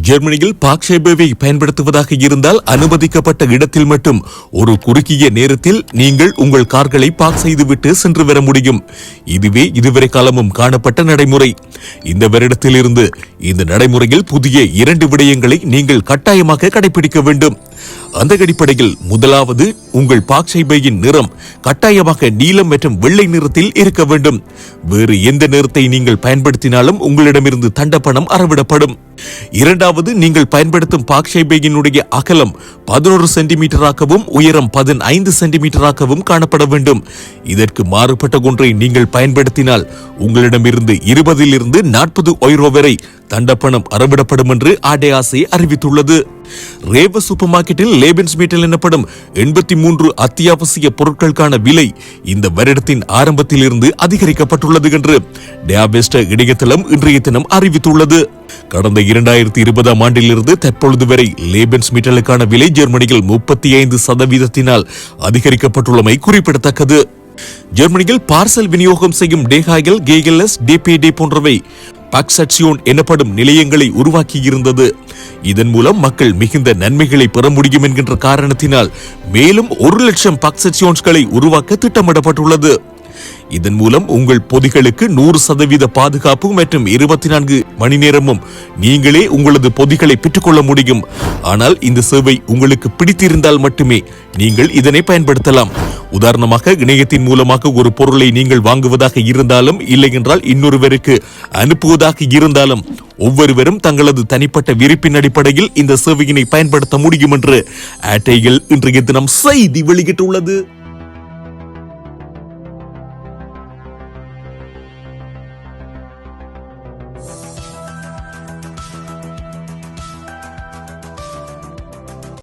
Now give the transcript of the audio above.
ஜெர்மனியில் பாக்ஷேபேவை பயன்படுத்துவதாக இருந்தால் அனுமதிக்கப்பட்ட இடத்தில் மட்டும். ஒரு குறுகிய நேரத்தில் நீங்கள் உங்கள் கார்களை பார்க் செய்துவிட்டு சென்று வர முடியும். இதுவே இதுவரை காலமும் காணப்பட்ட நடைமுறை. இந்த வருடத்திலிருந்து இந்த நடைமுறையில் புதிய இரண்டு விடயங்களை நீங்கள் கட்டாயமாக கடைபிடிக்க வேண்டும். அந்த அடிப்படையில் முதலாவது உங்கள் பாக்ஷைபையின் நிறம் கட்டாயமாக நீலம் மற்றும் வெள்ளை நிறத்தில் இருக்க வேண்டும். வேறு எந்த நிறத்தை நீங்கள் பயன்படுத்தினாலும் உங்களிடமிருந்து தண்டப்பணம் அறவிடப்படும். இரண்டாவது நீங்கள் பயன்படுத்தும் பாக்சைபையினுடைய அகலம் பதினோரு சென்டிமீட்டராகவும் உயரம் பதினைந்து சென்டிமீட்டராகவும் காணப்பட வேண்டும். இதற்கு மாறுபட்ட ஒன்றை நீங்கள் பயன்படுத்தினால் உங்களிடமிருந்து இருபதிலிருந்து நாற்பது ஒய்ரோ வரை தண்டப்பணம் அறவிடப்படும் என்று ஆடையாசை அறிவித்துள்ளது. ரேவ சூப்பர் மார்க்கெட்டில் லேபன்ஸ் மீட்டல் எனப்படும் எண்பத்தி மூன்று அத்தியாவசிய பொருட்களுக்கான விலை இந்த வருடத்தின் ஆரம்பத்தில் இருந்து அதிகரிக்கப்பட்டுள்ளது என்று டேபெஸ்ட இணையதளம் இன்றைய தினம் அறிவித்துள்ளது. கடந்த இரண்டாயிரத்தி இருபதாம் ஆண்டிலிருந்து தற்பொழுது வரை லேபன்ஸ் மீட்டலுக்கான விலை ஜெர்மனியில் முப்பத்தி ஐந்து சதவீதத்தினால் அதிகரிக்கப்பட்டுள்ளமை குறிப்பிடத்தக்கது. ஜெர்மனியில் பார்சல் விநியோகம் செய்யும் டேகாய்கள் கேகல்எஸ் டிபிடி போன்றவை பாக்சட்சியோன் எனப்படும் நிலையங்களை உருவாக்கியிருந்தது. இதன் மூலம் மக்கள் மிகுந்த நன்மைகளை பெற முடியும் என்கின்ற காரணத்தினால் மேலும் ஒரு லட்சம் பாக்சட்சியோன்ஸ்களை உருவாக்க திட்டமிடப்பட்டுள்ளது. இதன் மூலம் உங்கள் பொதிகளுக்கு நூறு சதவீத பாதுகாப்பு மற்றும் இருபத்தி நான்கு மணி நேரமும் நீங்களே உங்களது பொதிகளை பெற்றுக்கொள்ள முடியும். ஆனால் இந்த சேவை உங்களுக்கு பிடித்திருந்தால் மட்டுமே நீங்கள் இதனை பயன்படுத்தலாம். உதாரணமாக இணையத்தின் மூலமாக ஒரு பொருளை நீங்கள் வாங்குவதாக இருந்தாலும் இல்லை என்றால் இன்னொருவருக்கு அனுப்புவதாக இருந்தாலும் ஒவ்வொருவரும் தங்களது தனிப்பட்ட விருப்பின் அடிப்படையில் இந்த சேவையினை பயன்படுத்த முடியும் என்று ஆட்டைகள் இன்றைய தினம் செய்தி வெளியிட்டுள்ளது.